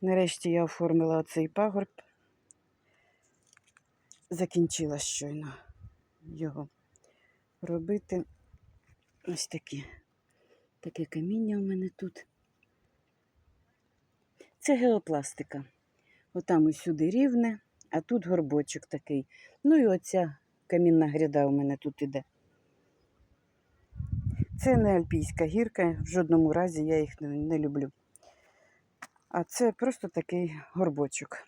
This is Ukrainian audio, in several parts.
Нарешті я оформила оцей пагорб. Закінчила щойно його робити. Ось такі. Таке каміння у мене тут. Це геопластика. Отам усюди рівне, а тут горбочок такий. Ну і оця камінна гряда у мене тут іде. Це не альпійська гірка, в жодному разі я їх не люблю. А це просто такий горбочок.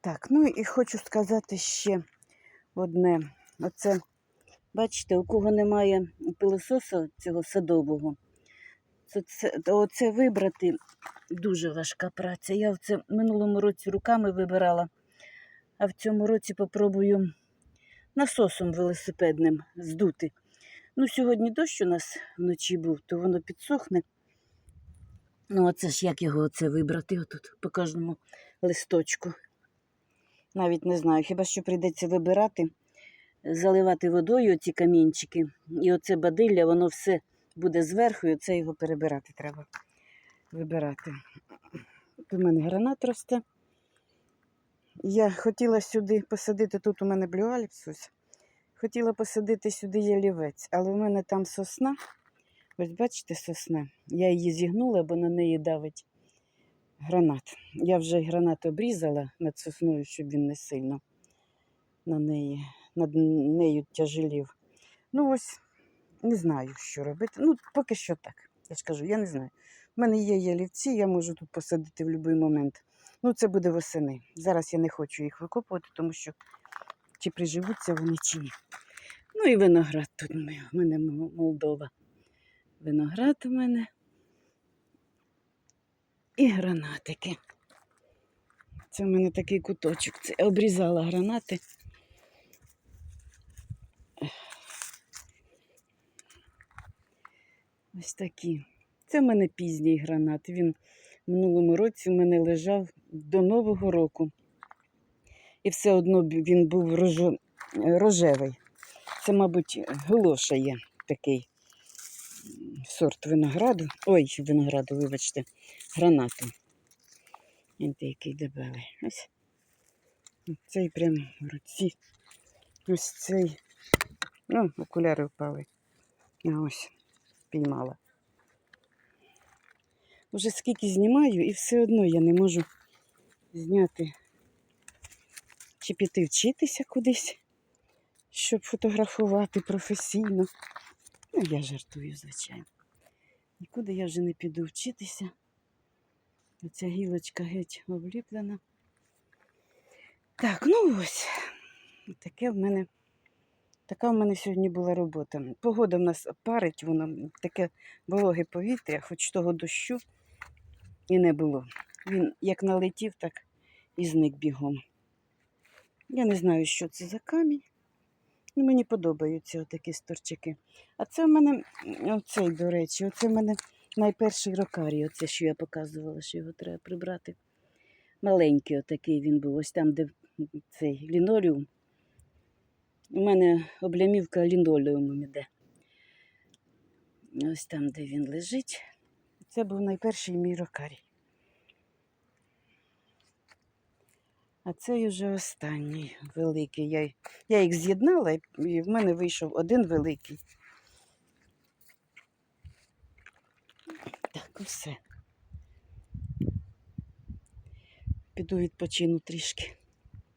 Так, ну і хочу сказати ще одне. Оце, бачите, у кого немає пилососа цього садового, це, це, то оце вибрати дуже важка праця. Я в це минулому році руками вибирала, а в цьому році попробую насосом велосипедним здути. Ну, сьогодні дощ у нас вночі був, то воно підсохне. Ну, а це ж як його оце вибрати отут по кожному листочку. Навіть не знаю, хіба що прийдеться вибирати, заливати водою ці камінчики. І оце бадилля, воно все буде зверху, і оце його перебирати треба. Вибирати. От у мене гранат росте. Я хотіла сюди посадити, тут у мене блюаліпсус. Хотіла посадити сюди ялівець, але у мене там сосна. Ось бачите, сосна. Я її зігнула, бо на неї давить гранат. Я вже гранат обрізала над сосною, щоб він не сильно на неї, над нею тяжелів. Ну ось не знаю, що робити. Ну, поки що так. Я ж кажу, я не знаю. У мене є ялівці, я можу тут посадити в будь-який момент. Ну, це буде восени. Зараз я не хочу їх викопувати, тому що чи приживуться вони, чи ні. Ну і виноград тут у мене Молдова. Виноград у мене. І гранатики. Це в мене такий куточок. Це я обрізала гранати. Ось такі. Це в мене пізній гранат. Він в минулому році в мене лежав до Нового року. І все одно він був рожевий. Це, мабуть, голоша є такий сорт винограду. Ой, винограду, вибачте, гранату. Він який дебелий. Ось. Цей прям в руці. Ось цей. Ну, окуляри впали. А ось піймала. Уже скільки знімаю, і все одно я не можу зняти чи піти вчитися кудись, щоб фотографувати професійно. Ну, я жартую, звичайно. Нікуди я вже не піду вчитися. Оця гілочка геть обліплена. Так, ну ось. Таке в мене, така в мене сьогодні була робота. Погода в нас парить, воно таке вологе повітря, хоч того дощу і не було. Він як налетів, так і зник бігом. Я не знаю, що це за камінь. Ну, мені подобаються отакі сторчаки. А це в мене, оцей, до речі, оце в мене найперший рокарій, оце, що я показувала, що його треба прибрати. Маленький отакий він був, ось там, де цей лінолеум. У мене облямівка лінолеумом іде. Ось там, де він лежить. Це був найперший мій рокарій. А цей уже останній великий. Я, я їх з'єднала і- в мене вийшов один великий. Так, все. Піду відпочину трішки.